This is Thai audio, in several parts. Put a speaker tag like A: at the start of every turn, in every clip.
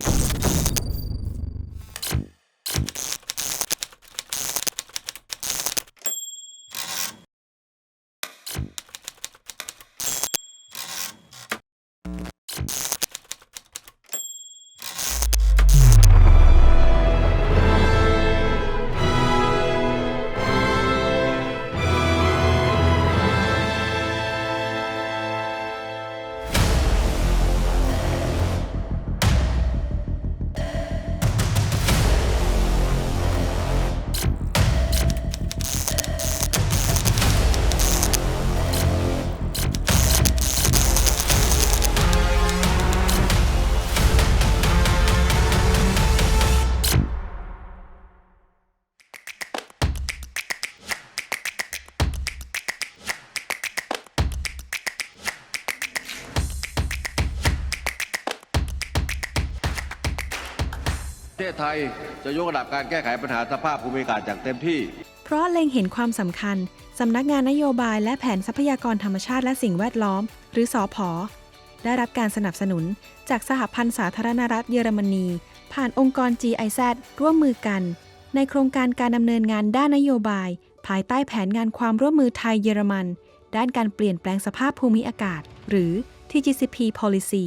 A: ป ทศไทยจะยกระดับการแก้ไขปัญหาสภาพภูมิอากาศอย่างเต็มที่
B: เพราะเล็งเห็นความสำคัญ สำนักงานนโยบายและแผนทรัพยากรธรรมชาติและสิ่งแวดล้อม หรือสอพอได้รับการสนับสนุน จากสหพันธ์สาธารณรัฐเยอรมนี ผ่านองค์กร GIZ ร่วมมือกัน ในโครงการการดำเนินงานด้านนโยบาย ภายใต้แผนงานความร่วมมือไทยเยอรมัน ด้านการเปลี่ยนแปลงสภาพภูมิอากาศ หรือ TGCP Policy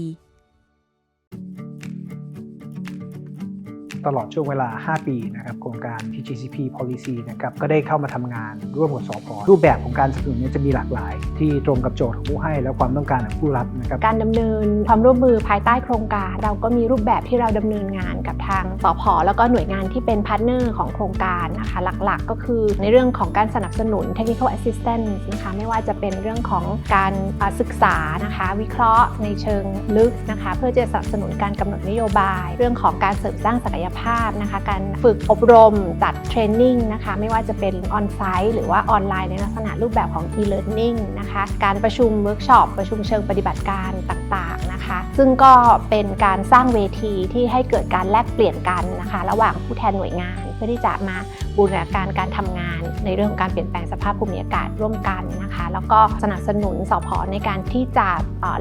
C: ตลอดช่วงเวลา 5 ปีนะครับโครงการ TGCP Policy นะครับก็ได้เข้ามาทำงานร่วมกับสพรูปแบบของการสนับสนุนเนยจะมีหลากหลาย ที่ตรงกับโจทย์ของผู้ให้และความต้องการของผู้รับนะครับ
D: การดำเนินความร่วมมือภายใต้โครงการ เราก็มีรูปแบบที่เราดำเนินงานกับทางสพแล้วก็หน่วยงานที่เป็นพาร์ทเนอร์ของโครงการนะคะหลักๆ ก็คือในเรื่องของการสนับสนุน technical assistance นะคะไม่ว่าจะเป็นเรื่องของการศึกษานะคะวิเคราะห์ในเชิงลึกนะคะเพื่อจะสนับสนุนการกำหนดนโยบาย เรื่องของการเสริมสร้างศักยภาพนะคะ การฝึกอบรมจัดเทรนนิ่งนะคะ ไม่ว่าจะเป็นออนไซต์หรือว่าออนไลน์ในลักษณะรูปแบบของ e-learning นะคะ การประชุมเวิร์กช็อปประชุมเชิงปฏิบัติการต่างๆนะคะ ซึ่งก็เป็นการสร้างเวทีที่ให้เกิดการแลกเปลี่ยนกันนะคะ ระหว่างผู้แทนหน่วยงาน เพื่อที่จะมาบูรณาการการทำงาน ในเรื่องของการเปลี่ยนแปลงสภาพภูมิอากาศร่วมกันนะคะ แล้วก็สนับสนุนสพในการที่จะ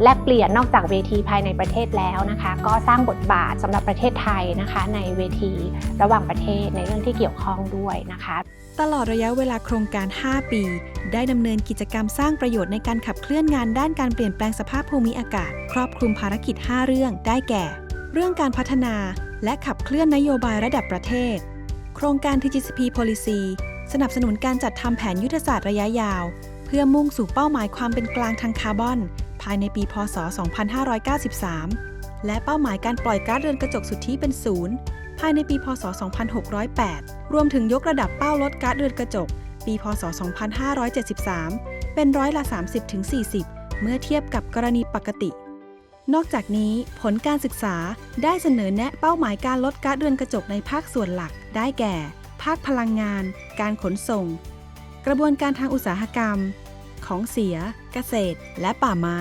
D: แลกเปลี่ยนนอกจากเวทีภายในประเทศแล้วนะคะ ก็สร้างบทบาทสำหรับประเทศไทยนะคะในเวที ระหว่างประเทศในเรื่องที่เกี่ยวข้องด้วยนะคะ
B: ตลอดระยะเวลาโครงการ 5 ปี ได้ดำเนินกิจกรรมสร้างประโยชน์ในการขับเคลื่อนงานด้านการเปลี่ยนแปลงสภาพภูมิอากาศ ครอบคลุมภารกิจ 5 เรื่องได้แก่ เรื่องการพัฒนา และขับเคลื่อนนโยบายระดับประเทศ โครงการ TGCP Policy สนับสนุนการจัดทำแผนยุทธศาสตร์ระยะยาว เพื่อมุ่งสู่เป้าหมายความเป็นกลางทางคาร์บอน ภายในปี พศ 2593 และเป้าหมายการปล่อยก๊าซเรือนกระจกสุทธิเป็นศูนย์ ภายในปี พศ 2608 รวมถึงยกระดับเป้าลดก๊าซเรือนกระจก ปี พศ 2573 เป็นร้อยละ 30-40 เมื่อเทียบกับกรณีปกติ นอกจากนี้ผลการศึกษาได้เสนอแนะเป้าหมายการลดก๊าซเรือนกระจกในภาคส่วนหลัก ได้แก่ ภาคพลังงาน การขนส่ง กระบวนการทางอุตสาหกรรม ของเสีย เกษตร และป่าไม้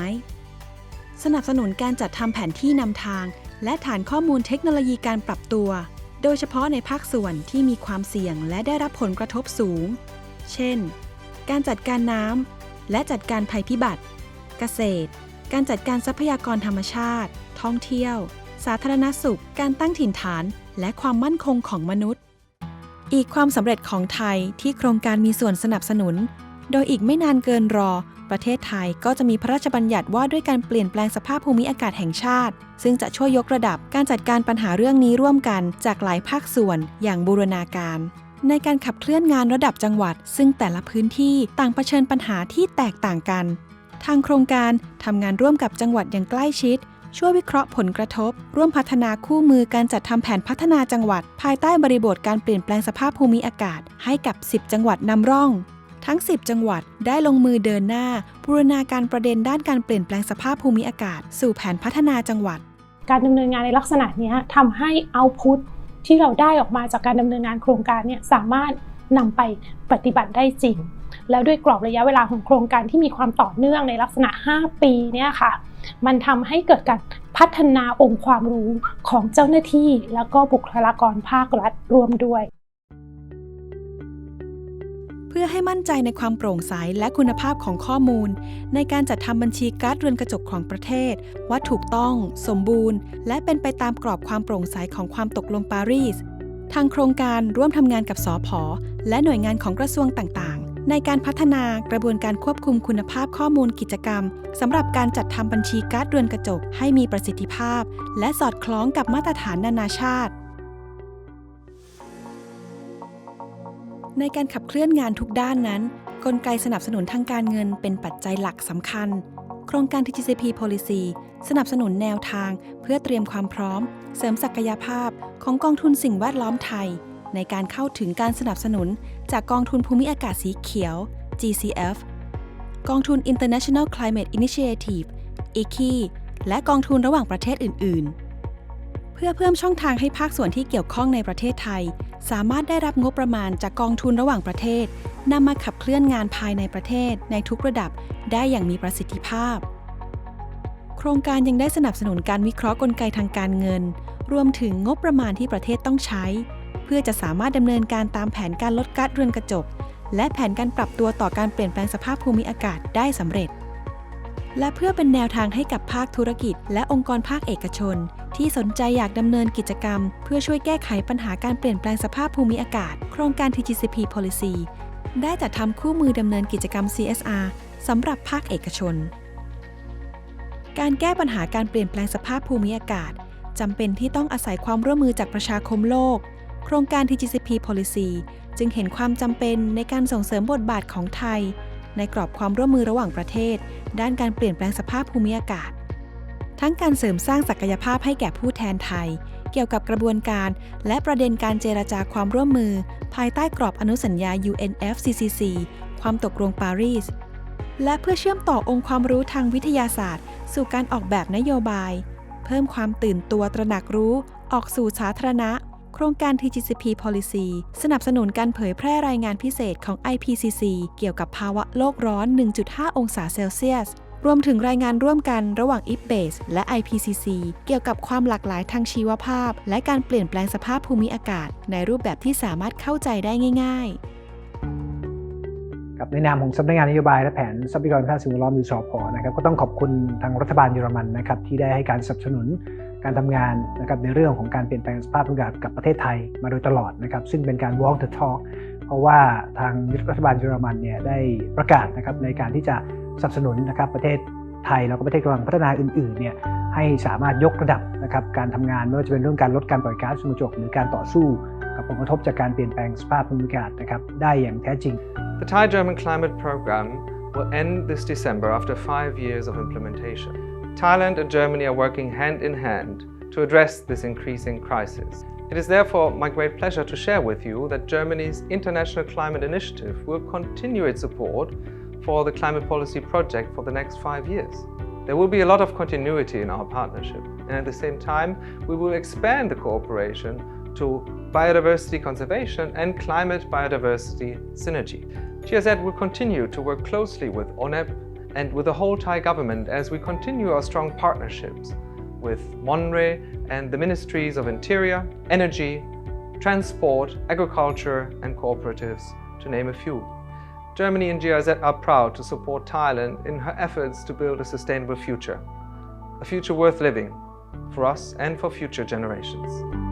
B: สนับสนุนการจัดทำแผนที่นำทาง และฐานข้อมูลเทคโนโลยีการปรับตัว โดยเฉพาะในภาคส่วนที่มีความเสี่ยงและได้รับผลกระทบสูง เช่น การจัดการน้ำและจัดการภัยพิบัติ เกษตร การจัดการทรัพยากรธรรมชาติ ท่องเที่ยว สาธารณสุข การตั้งถิ่นฐาน และความมั่นคงของมนุษย์ อีกความสำเร็จของไทยที่โครงการมีส่วนสนับสนุน โดยอีกไม่นานเกินรอ ประเทศไทยก็จะมีพระราชบัญญัติว่าด้วยการเปลี่ยนแปลงสภาพภูมิอากาศแห่งชาติ ซึ่งจะช่วยยกระดับการจัดการปัญหาเรื่องนี้ร่วมกันจากหลายภาคส่วนอย่างบูรณาการ ในการขับเคลื่อนงานระดับจังหวัด ซึ่งแต่ละพื้นที่ต่างเผชิญปัญหาที่แตกต่างกัน ทางโครงการทำงานร่วมกับจังหวัดอย่างใกล้ชิดช่วยวิเคราะห์ผลกระทบ ร่วมพัฒนาคู่มือการจัดทำแผนพัฒนาจังหวัด ภายใต้บริบทการเปลี่ยนแปลงสภาพภูมิอากาศ ให้กับ 10 จังหวัดนำร่อง ทั้ง 10 จังหวัดได้ลงมือเดินหน้าบูรณาการประเด็นด้านการเปลี่ยนแปลงสภาพภูมิอากาศ สู่แผนพัฒนาจังหวัด
E: การดำเนินงานในลักษณะนี้ยทำให้เอาพุทที่เราได้ออกมาจากการดำเนินงานโครงการเนี่ยสามารถนำไปปฏิบัติได้จริง แล้วด้วยกรอบระยะเวลาของโครงการที่มีความต่อเนื่องในลักษณะ 5 ปีเนี่ยค่ะ มันทำให้เกิดการพัฒนาองค์ความรู้ของเจ้าหน้าที่ แล้วก็บุคลากรภาครัฐรวมด้วย
B: พื่อพื่อให้มั่นใจในความโปร่งใสและคุณภาพของข้อมูล ในการจัดทำบัญชีการ์ดเรือนกระจกของประเทศ ว่าถูกต้อง สมบูรณ์ และเป็นไปตามกรอบความโปร่งใสของความตกลงปารีส ทางโครงการร่วมทำงานกับสอพอและหน่วยงานของกระทรวงต่างๆ ในการพัฒนากระบวนการควบคุมคุณภาพข้อมูลกิจกรรมสำหรับการจัดทำบัญชีการ์ดเรือนกระจกให้มีประสิทธิภาพ และสอดคล้องกับมาตรฐานนานาชาติ ในการขับเคลื่อนงานทุกด้านนั้น กลไกสนับสนุนทางการเงินเป็นปัจจัยหลักสำคัญ โครงการ TGCP Policy สนับสนุนแนวทาง เพื่อเตรียมความพร้อม เสริมศักยภาพของกองทุนสิ่งแวดล้อมไทย ในการเข้าถึงการสนับสนุน จากกองทุนภูมิอากาศสีเขียว GCF กองทุน International Climate Initiative ICI และกองทุนระหว่างประเทศอื่น ๆ พื่อเพิ่มช่องทางให้ภาคส่วนที่เกี่ยวข้องในประเทศไทย สามารถได้รับงบประมาณจากกองทุนระหว่างประเทศนำมาขับเคลื่อนงานภายในประเทศ ในทุกระดับได้อย่างมีประสิทธิภาพ โครงการยังได้สนับสนุนการวิเคราะห์กลไกทางการเงิน รวมถึงงบประมาณที่ประเทศต้องใช้ เพื่อจะสามารถดำเนินการตามแผนการลดก๊าซเรือนกระจก และแผนการปรับตัวต่อการเปลี่ยนแปลงสภาพภูมิอากาศได้สำเร็จ และเพื่อเป็นแนวทางให้กับภาคธุรกิจ และองค์กรภาคเอกชน ที่สนใจอยากดำเนินกิจกรรม เพื่อช่วยแก้ไขปัญหาการเปลี่ยนแปลงสภาพภูมิอากาศ โครงการ TGCP Policy ได้จัดทำคู่มือดำเนินกิจกรรม CSR สำหรับภาคเอกชน การแก้ปัญหาการเปลี่ยนแปลงสภาพภูมิอากาศจำเป็นที่ต้องอาศัยความร่วมมือจากประชาคมโลก โครงการ TGCP Policy จึงเห็นความจำเป็นในการส่งเสริมบทบาทของไทย ในกรอบความร่วมมือระหว่างประเทศ ด้านการเปลี่ยนแปลงสภาพภูมิอากาศ ทั้งการเสริมสร้างศักยภาพให้แก่ผู้แทนไทย เกี่ยวกับกระบวนการ และประเด็นการเจรจาความร่วมมือ ภายใต้กรอบอนุสัญญา UNFCCC ความตกลงปารีส และเพื่อเชื่อมต่อองค์ความรู้ทางวิทยาศาสตร์ สู่การออกแบบนโยบาย เพิ่มความตื่นตัวตระหนักรู้ ออกสู่สาธารณะ โครงการ TGCP Policy สนับสนุนการเผยแพร่รายงานพิเศษของ IPCC เกี่ยวกับภาวะโลกร้อน 1.5 องศาเซลเซียส รวมถึงรายงานร่วมกันระหว่าง IPBES และ IPCC เกี่ยวกับความหลากหลายทางชีวภาพ และการเปลี่ยนแปลงสภาพภูมิอากาศ ในรูปแบบที่สามารถเข้าใจได้ง่ายๆ
C: ครับในนามของสำนักงานนโยบายและแผนทรัพยากรธาตุสิ่งแวดล้อมหรือสอพนะครับก็ต้องขอบคุณทางรัฐบาลเยอรมันนะครับที่ได้ให้การสนับสนุนการทำงานนะครับในเรื่องของการเปลี่ยนแปลงสภาพอากาศกับประเทศไทยมาโดยตลอดนะครับซึ่งเป็นการ walk the talk เพราะว่าทางรัฐบาลเยอรมันเนี่ยได้ประกาศนะครับในการที่จะ สนับสนุนนะครับประเทศไทยแล้วก็ประเทศกำลังพัฒนาอื่นๆเนี่ยให้สามารถยกระดับนะครับการทำงานไม่ว่าจะเป็นเรื่องการลดการปล่อยก๊าซเรือนกระจกหรือการต่อสู้กับผลกระทบจากการเปลี่ยนแปลงสภาพภูมิอากาศนะครับได้อย่างแท้จริง
F: The Thai German Climate Program will end this December after five years of implementation. Thailand and Germany are working hand in hand to address this increasing crisis. It is therefore my great pleasure to share with you that Germany's International Climate Initiative will continue its support for the climate policy project for the next five years. There will be a lot of continuity in our partnership, and at the same time, we will expand the cooperation to biodiversity conservation and climate biodiversity synergy. GIZ will continue to work closely with ONEP and with the whole Thai government as we continue our strong partnerships with MONRE and the Ministries of Interior, Energy, Transport, Agriculture, and Cooperatives, to name a few. Germany and GIZ are proud to support Thailand in her efforts to build a sustainable future, a future worth living for us and for future generations.